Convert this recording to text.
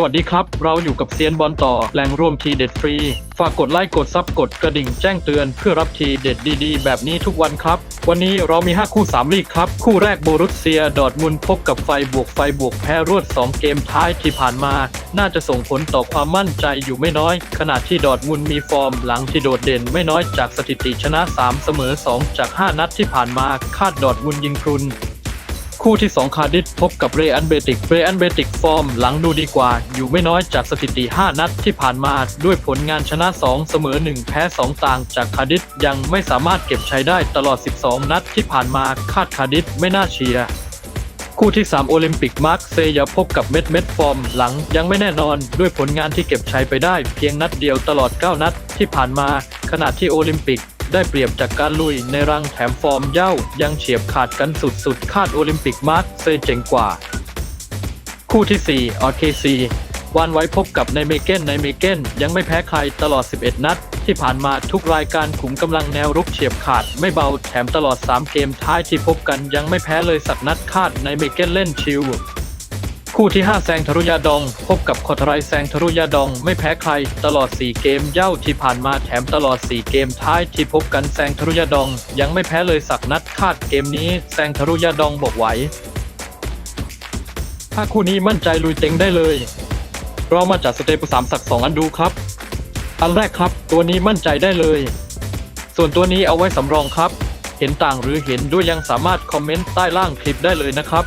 สวัสดีครับ เราอยู่กับเซียนบอลต่อแหล่งรวมทีเด็ดฟรี ฝากกดไลค์กดซับกดกระดิ่งแจ้งเตือนเพื่อรับทีเด็ดดีๆ แบบนี้ทุกวันครับ วันนี้เรามี 5 คู่ 3 ลีกครับ คู่แรกโบรุสเซีย ดอร์ทมุนพบกับไฟบวกไฟบวกแพ้รวด 2 เกมท้ายที่ผ่านมา น่าจะส่งผลต่อความมั่นใจอยู่ไม่น้อย ขณะที่ดอร์ทมุนมีฟอร์มหลังที่โดดเด่นไม่น้อยจากสถิติชนะ 3 เสมอ 2 จาก 5 นัดที่ผ่านมาคาดดอร์ทมุนยิงพรุน คู่ที่ 2 คาร์ดิสพบกับเรอันเบติก เรอันเบติกฟอร์มหลังดูดีกว่า อยู่ไม่น้อยจากสถิติ 5 นัดที่ผ่านมาด้วยผลงานชนะ 2 เสมอ 1 แพ้ 2 ต่างจากคาร์ดิสยังไม่สามารถเก็บใชัยได้ตลอด 12 นัดที่ผ่านมาคาดคาร์ดิสไม่น่าเชียร์คู่ที่ 3 โอลิมปิกมาร์คเซยาพบกับเม็ดเม็ดฟอร์มหลังยังไม่แน่นอนด้วยผลงานที่เก็บใชัยไปได้ เพียงนัดเดียวตลอด 9 นัดที่ผ่านมา ขณะที่โอลิมปิก ได้เปรียบจากการลุยในรังแถมฟอร์มเย่ายังเฉียบขาดกันสุดๆ คาดโอลิมปิกมาร์คเซเจ๋งกว่า คู่ที่ 4 RKC วานไว้พบกับในเมเกนในเมเกนยังไม่แพ้ใครตลอด 11 นัด ที่ผ่านมาทุกรายการขุมกำลังแนวรุกเฉียบขาด ไม่เบาแถมตลอด 3 เกมท้ายที่พบกันยังไม่แพ้เลยสักนัดคาดในเมเกนเล่นชิล คู่ที่ 5 แซงทรุยาดอง พบกับคอทไรแซงทรุยาดอง ไม่แพ้ใคร ตลอด 4 เกมเย่าที่ผ่านมาแถมตลอด 4 เกมท้ายที่พบกันแซงทรุยาดอง ยังไม่แพ้เลยสักนัดคาดเกมนี้แซงทรุยาดองบอกไหวถ้าคู่นี้มั่นใจลุยเต็งได้เลย เรามาจัดสเตปสามสักสองอันดูครับ อันแรกครับ ตัวนี้มั่นใจได้เลย ส่วนตัวนี้เอาไว้สำรองครับ เห็นต่างหรือเห็นด้วยยังสามารถคอมเมนต์ใต้ล่างคลิปได้เลยนะครับ